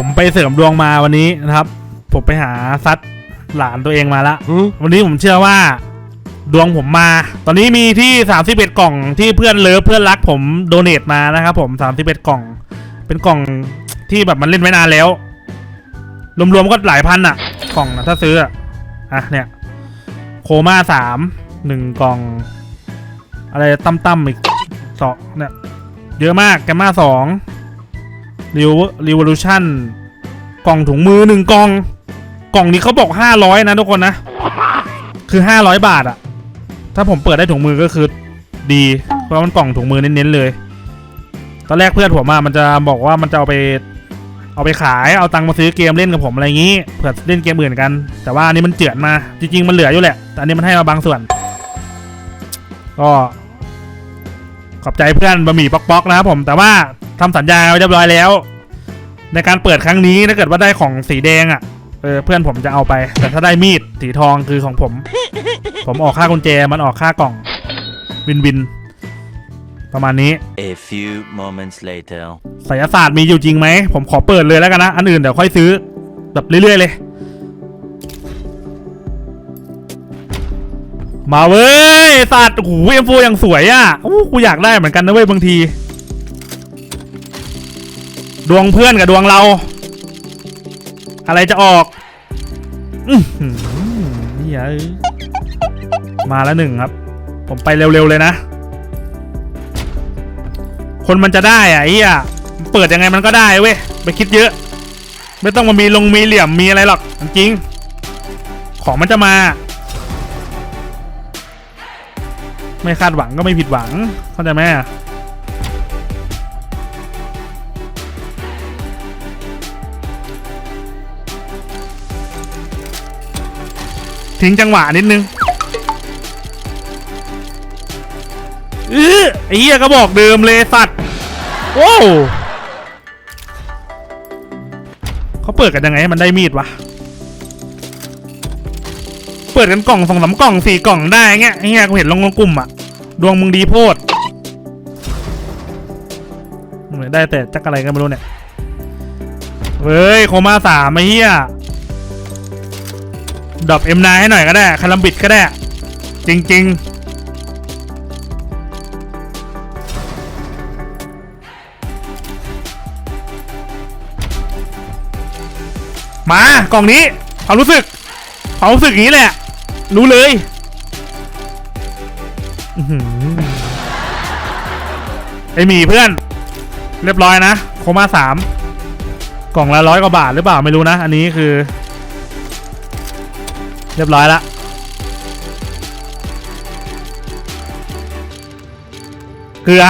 ผมไปเสริมดวงมาวันนี้นะครับ ผมไปหาซัดหลานตัวเองมาละวันนี้ผมเชื่อว่า ดวงผมมา ตอนนี้มีที่ 31 กล่องที่เพื่อนเลิฟเพื่อนรักผมโดเนทมานะครับผม 31 กล่อง เป็นกล่องที่แบบมันเล่นไว้นานแล้ว รวมๆก็หลายพันอะกล่องนะถ้าซื้ออะอะเนี่ย โคม่าสามหนึ่งกล่อง อะไรตั้มๆอีกสองเนี่ยเยอะมากแกมมาสอง รีวรีวอลูชั่นกล่องถุงมือหนึ่งกล่อง กล่องนี้เขาบอกห้าร้อยนะทุกคนนะ คือห้าร้อยบาทอะถ้าผมเปิดได้ถุงมือก็คือดี เพราะมันกล่องถุงมือเน้นๆเลย ตอนแรกเพื่อนผมอะมันจะบอกว่ามันจะเอาไป เอาไปขายเอาตังค์มาซื้อเกมเล่นกับผมอะไรอย่างนี้เผื่อเล่นเกมอื่นกัน แต่ว่าอันนี้มันเจือนมา จริงๆมันเหลืออยู่แหละ แต่อันนี้มันให้มาบางส่วน ก็ขอบใจเพื่อนบะหมี่ป๊อกๆนะครับผมแต่ว่า ทำสัญญาไว้เรียบร้อยแล้ว ในการเปิดครั้งนี้ถ้าเกิดว่าได้ของสีแดงอะ่ะเออเพื่อนผมจะเอาไป แต่ถ้าได้มีดสีทองคือของผม ผมออกค่ากุญแจมันออกค่ากล่องวินวิน ประมาณนี้ A few moments later. ศิลศาสตร์มีอยู่จริงไหม ผมขอเปิดเลยแล้วกันนะ อันอื่นเดี๋ยวค่อยซื้อ แบบเรื่อย ๆ เลย มาเว้ยสัตว์โอ้โหเอ็มโฟยังสวยอะอู้กูอยากได้เหมือนกันนะเว้ยบางที ดวงเพื่อนกับดวงเรา อะไรจะออกอือหือเหี้ยอ้ยมาแล้วหนึ่งครับ ผมไปเร็วๆเลยนะ คนมันจะได้อะไอ้เหี้ยเปิดยังไงมันก็ได้เว้ยไปคิดเยอะ ไม่ต้องมามีลงมีเหลี่ยมมีอะไรหรอกจริงของมันจะมา ไม่คาดหวังก็ไม่ผิดหวังเข้าใจไหม ทิ้งจังหวะนิดนึงเออไอ้เหี้ยก็บอกเดิมเลยสัตว์โอ้เขาเปิดกันยังไงให้มันได้มีดวะ เปิดกันกล่องสองสามกล่องสี่กล่องได้เงี้ยไอ้เงี้ยกูเห็นลงกลุ่มอะดวงมึงดีโพดได้แต่จักอะไรกันไม่รู้เนี่ย เฮ้ยโคม่าสามไอ้เหี้ย ดรอปเอ็มนให้หน่อยก็ได้คารัมบิดก็ได้ จริง ๆ มากล่องนี้ความรู้สึกความรู้สึกอย่างนี้แหละ รู้เลยไอหมีเพื่อน เรียบร้อยนะ โคมาสามกล่องละร้อยกว่าบาทหรือเปล่าไม่รู้นะ อันนี้คือ เรียบร้อยละเกลือ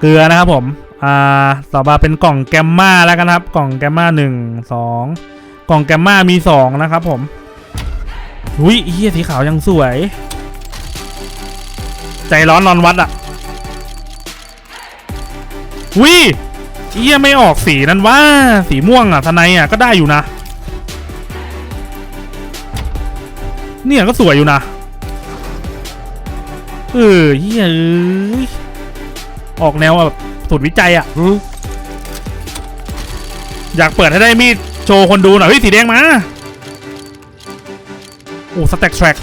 เกลือนะครับผม อ่า ต่อมาเป็นกล่องแกมมาแล้วกันครับ กล่องแกมมาหนึ่งสองกล่องแกมมามีสองนะครับผมอุ้ยเฮียสีขาวยังสวย ใจร้อนนอนวัดอะวิเฮียไม่ออกสีนั้นว่าสีม่วงอะทนายอะก็ได้อยู่นะ เนี่ยก็สวยอยู่นะ เออเฮียเอ้ยออกแนวแบบสุดวิจัยอะอยากเปิดให้ได้มีดโชว์คนดูหน่อยเฮ้ยสีแดงมา โอ้สแต็กแทร็ก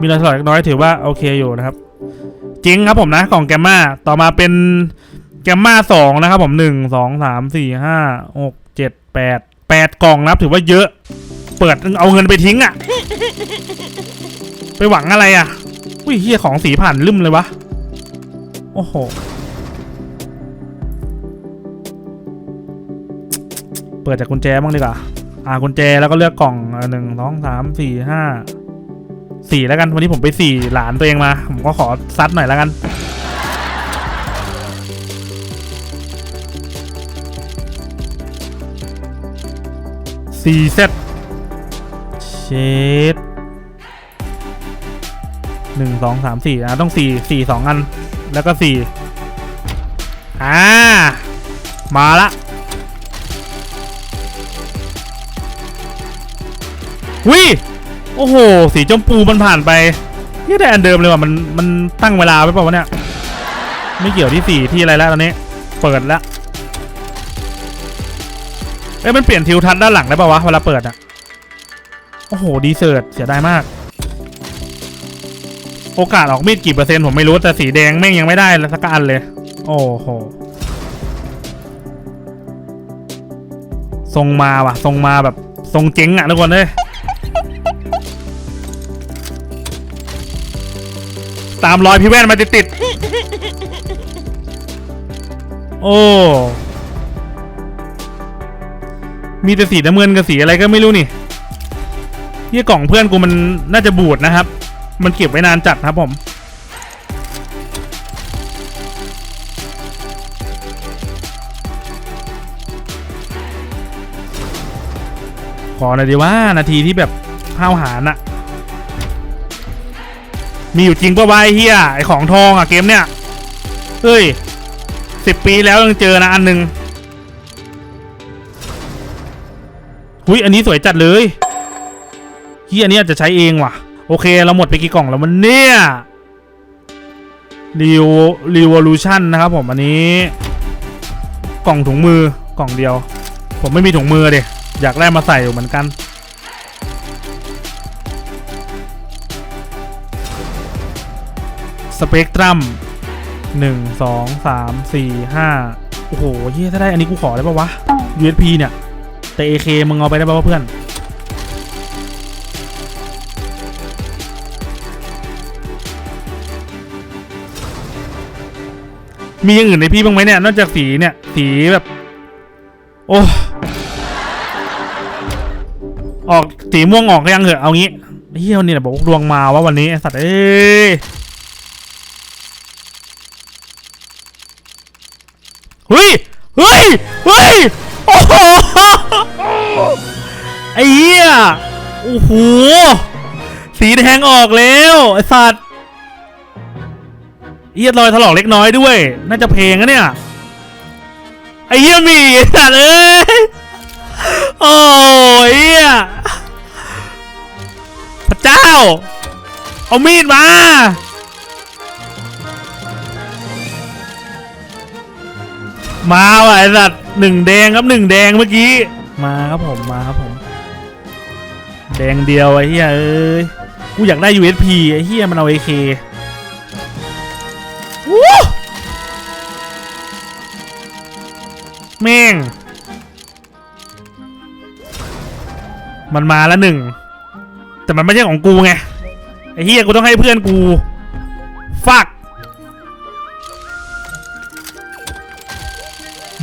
มีรอยถลอกเล็กน้อยถือว่าโอเคอยู่นะครับ จริงครับผมนะกล่องแกมมาต่อมาเป็นแกมมาสองนะครับผมหนึ่งสองสามสี่ห้าหกเจ็ดแปดแปดกล่องนะครับถือว่าเยอะ เปิดเอาเงินไปทิ้งอะ่ะ ไปหวังอะไรอะ่ะอุ้ยเฮียของสีผ่านลืมเลยวะ โอ้โห เปิดจากกุญแจบ้างดีกว่า อ่ากุญแจแล้วก็เลือกกล่องอ่าหนึ่งสองสามสี่ห้าสี่แล้วกัน วันนี้ผมไปสี่หลานตัวเองมา ผมก็ขอซัดหน่อยแล้วกันสี่เซต ชดหนึ่งสองสามสี่อะต้องสี่สี่สองอัน แล้วก็สี่อ่า มาละวิโอ้โห สีชมพูมันผ่านไปนี่ได้อันเดิมเลยว่ะ มัน มันตั้งเวลาไว้เปล่าวะเนี่ย ไม่เกี่ยวที่สี่ที่อะไรแล้วตอนนี้ เปิดแล้วเอ้ยมันเปลี่ยนทิวทัศน์ด้านหลังได้ป่าวะ เวลาเปิดอะ โอ้โห ดีเซิร์ตเสียดายมาก โอกาสออกมีดกี่เปอร์เซ็นต์ผมไม่รู้ แต่สีแดงแม่งยังไม่ได้สักอันเลย โอ้โห ทรงมาว่ะ ทรงมาแบบ ทรงเจ๊งอะทุกคนเลยตามรอยพี่แว่นมาติดติดโอ้ มีแต่สีน้ำเงินกับสีอะไรก็ไม่รู้นี่ ที่กล่องเพื่อนกูมันน่าจะบูดนะครับ มันเก็บไว้นานจัดครับผม ขอหน่อยดีว่านาทีที่แบบห้าวหาญอะมีอยู่จริงปะวะไอ้เฮียไอของทองอะเกมเนี่ย เฮ้ยสิบปีแล้วยังเจอนะอันหนึ่งหุยอันนี้สวยจัดเลย ที่อันนี้อาจจะใช้เองว่ะ โอเค เราหมดไปกี่กล่องแล้วมันเนี่ยรีวรีวอลูชันนะครับผมอันนี้ กล่องถุงมือกล่องเดียว ผมไม่มีถุงมือเด็อยากได้มาใส่อยู่เหมือนกัน สเปกตรัมหนึ่งสองสามสี่ห้าโอ้โหเฮียถ้าได้อันนี้กูขอได้ปะวะ USP เนี่ยแต่ AK มึงเอาไปได้ป่าวะเพื่อน มีอย่างอื่นในพี่บ้างไหมเนี่ย นอกจากสีเนี่ย สีแบบ โอ้ ออกสีม่วงออกก็ยังเหอะเอางี้เฮียวันนี้นะบอกดวงมาว่าวันนี้ไอสัตว์เอ้ยเฮ้ย เฮ้ย เฮ้ย โอ้โห ไอ้เหี้ย โอ้โห สีแดงออกแล้วไอ้สัตว์ เหี้ยรอยถลอกเล็กน้อยด้วย น่าจะเพลงนะเนี่ย ไอ้เหี้ยมีสัตว์เอ้ย โอ้ยเหี้ยพระเจ้า เอามีดมามาว่ะไอ้สัตว์หนึ่งแดงครับหนึ่งแดงเมื่อกี้ มาครับผมมาครับผม แดงเดียวไอ้เหี้ยเอ้ยกูอยากได้ USP ไอ้เหี้ยมันเอา AK แม่ง มันมาแล้วหนึ่ง แต่มันไม่ใช่ของกูไง ไอ้เหี้ยกูต้องให้เพื่อนกู ฟัก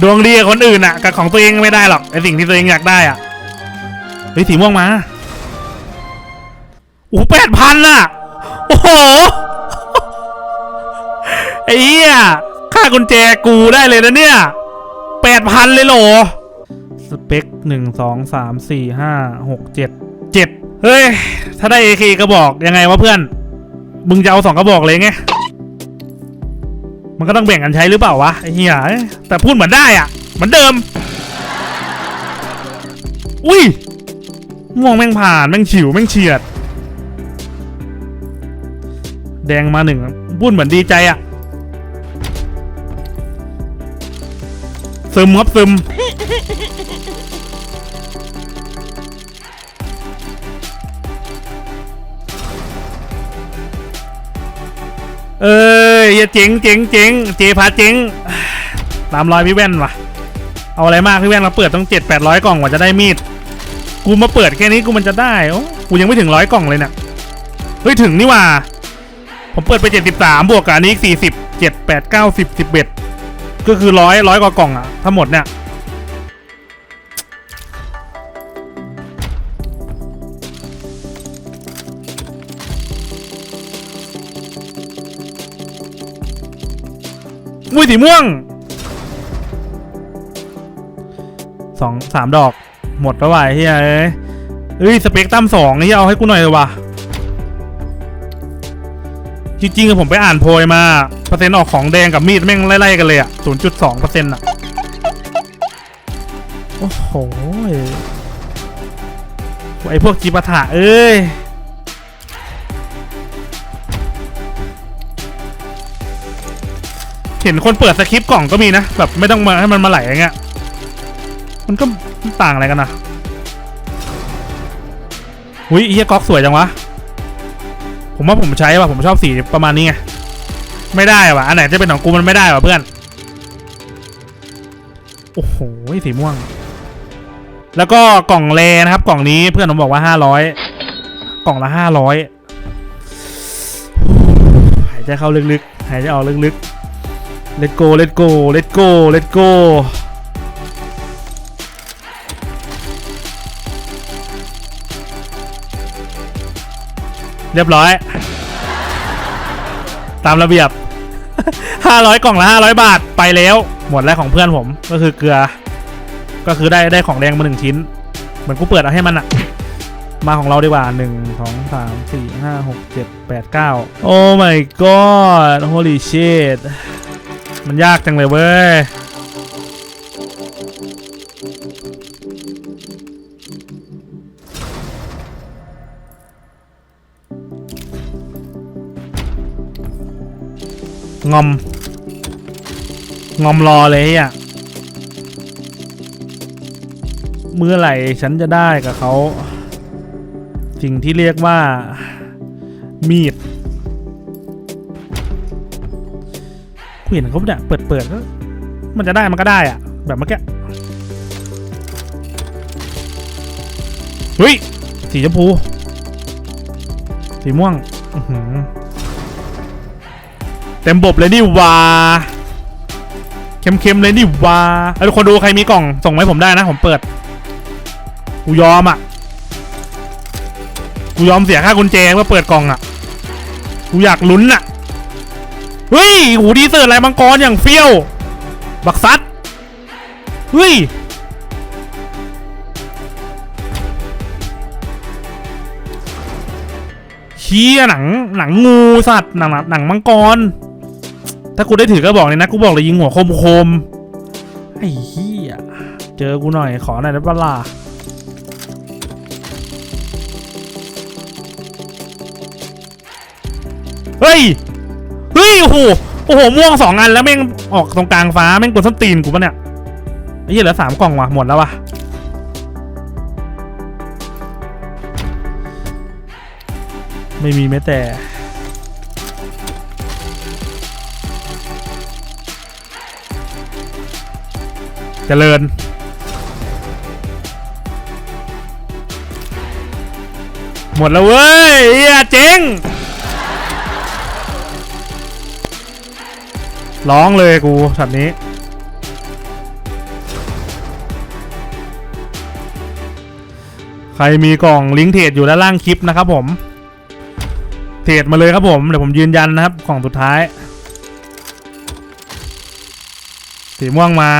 ดวงดีกับคนอื่นอะกับของตัวเองไม่ได้หรอก ไอสิ่งที่ตัวเองอยากได้อะเฮ้ยสีม่วงมาโอ้แปดพันอะโอ้โห ไอ้เหี้ยค่ากุญแจกูได้เลยนะเนี่ย แปดพันเลยเหรอ สเปคหนึ่งสองสามสี่ห้าหกเจ็ดเจ็ดเฮ้ย ถ้าได้เอคกระบอกยังไงวะเพื่อน มึงจะเอาสองกระบอกเลยไง มันก็ต้องแบ่งกันใช้หรือเปล่าวะไอ้เหี้ยเอ้ยแต่พูดเหมือนได้อะเหมือนเดิม อุ้ยม่วงแม่งผ่านแม่งฉิวแม่งเฉียด แดงมาหนึ่งพูดเหมือนดีใจอะ ซึมครับซึม เอ้ยอย่าเจ๋งเจ๋งเจ๋งเจพาเจ๋งตามรอยพี่แว่นว่ะ เอาอะไรมากพี่แว่นเราเปิดต้องเจ็ดแปดร้อยกล่องกว่าจะได้มีด กูมาเปิดแค่นี้กูมันจะได้โอ้กูยังไม่ถึงร้อยกล่องเลยเนี่ยเฮ้ยถึงนี่ว่า ผมเปิดไปเจ็ดสิบสามบวกกับอันนี้สี่สิบเจ็ดแปดเก้าสิบสิบเอ็ด ก็คือร้อยร้อยกว่ากล่องอะทั้งหมดเนี่ยมุ้ยสีม่วงสองสามดอก หมดแล้วว่ะไอ้เฮ้ยเอ้ยเอ้ยสเปกตรัมสองนี่เอาให้กูหน่อยเลยว่ะ จริงๆอผมไปอ่านโพยมาเปอร์เซ็นต์ออกของแดงกับมีดแม่งไล่ๆกันเลยอะศูนย์จุดสองเปอร์เซ็นต์อะ โอ้โหไอพวกจีปาถะเอ้ยเห็นคนเปิดสคริปต์กล่องก็มีนะ แบบไม่ต้องมาให้มันมาไหลอย่างเงี้ย มันก็ต่างอะไรกันนะอุ้ยเฮียก๊อกสวยจังวะ ผมว่าผมใช้ว่ะผมชอบสีประมาณนี้ไงไม่ได้ว่ะอันไหนจะเป็นของกูมันไม่ได้ว่ะเพื่อนโอ้โหสีม่วง แล้วก็กล่องเลนะครับ กล่องนี้เพื่อนผมบอกว่าห้าร้อยกล่องละห้าร้อยหายใจเข้าลึกๆหายใจออกลึกๆ let go let go let go let go เเรียบร้อย ตามระเบียบ 500 กล่องละ 500 บาทไปแล้ว หมดแล้วของเพื่อนผมก็คือเกลือ ก็คือได้ได้ของแดงมาหนึ่งชิ้น เหมือนกูเปิดเอาให้มันอะมาของเราดีกว่าหนึ่งสองสามสี่ห้าหกเจ็ดแปดเก้าโอ้ my god holy shit มันยากจังเลยเว้ย งอม งอมรอเลยอะเมื่อไหร่ฉันจะได้กับเขา สิ่งที่เรียกว่า มีดกูเห็นเขาเนี่ยเปิดเปิดมันจะได้มันก็ได้อะแบบเมื่อกี้เฮ้ยสีชมพู สีม่วง อือหือ ต็มบบเลยนี่วาเค็มๆเลยนี่วาเอาทุกคนดูใครมีกล่องส่งมาให้ผมได้นะ ผมเปิด กูยอมอะ กูยอมเสียค่ากุญแจเพื่อเปิดกล่องอะ กูอยากลุ้นอะ เฮ้ย หูดีเสิร์ตอะไรมังกรอย่างเฟี้ยว บักซัด เฮ้ยเชี้ยหนังหนังงูสัตว์หนังหนังมังกร ถ้ากูได้ถือก็บอกเลยนะกูบอกเลยยิงหัวคมคมไอ้เหี้ยเจอกูหน่อยขอหน่อยได้ปะล่ะเฮ้ยเฮ้ยโอ้โหโอ้โหม่วงสองอันแล้วแม่งออกตรงกลางฟ้าแม่งกดส้นตีนกูปะเนี่ยไอ้เหี้ยเหลือสามกล่องว่ะหมดแล้วว่ะไม่มีแม้แต่ เจริญ หมดแล้วเว้ยเฮียเจ๊งร้องเลยกูช็อตนี้ ใครมีกล่องลิงก์เทรดอยู่ด้านล่างคลิปนะครับผม เทรดมาเลยครับผม เดี๋ยวผมยืนยันนะครับ กล่องสุดท้าย สีม่วงมา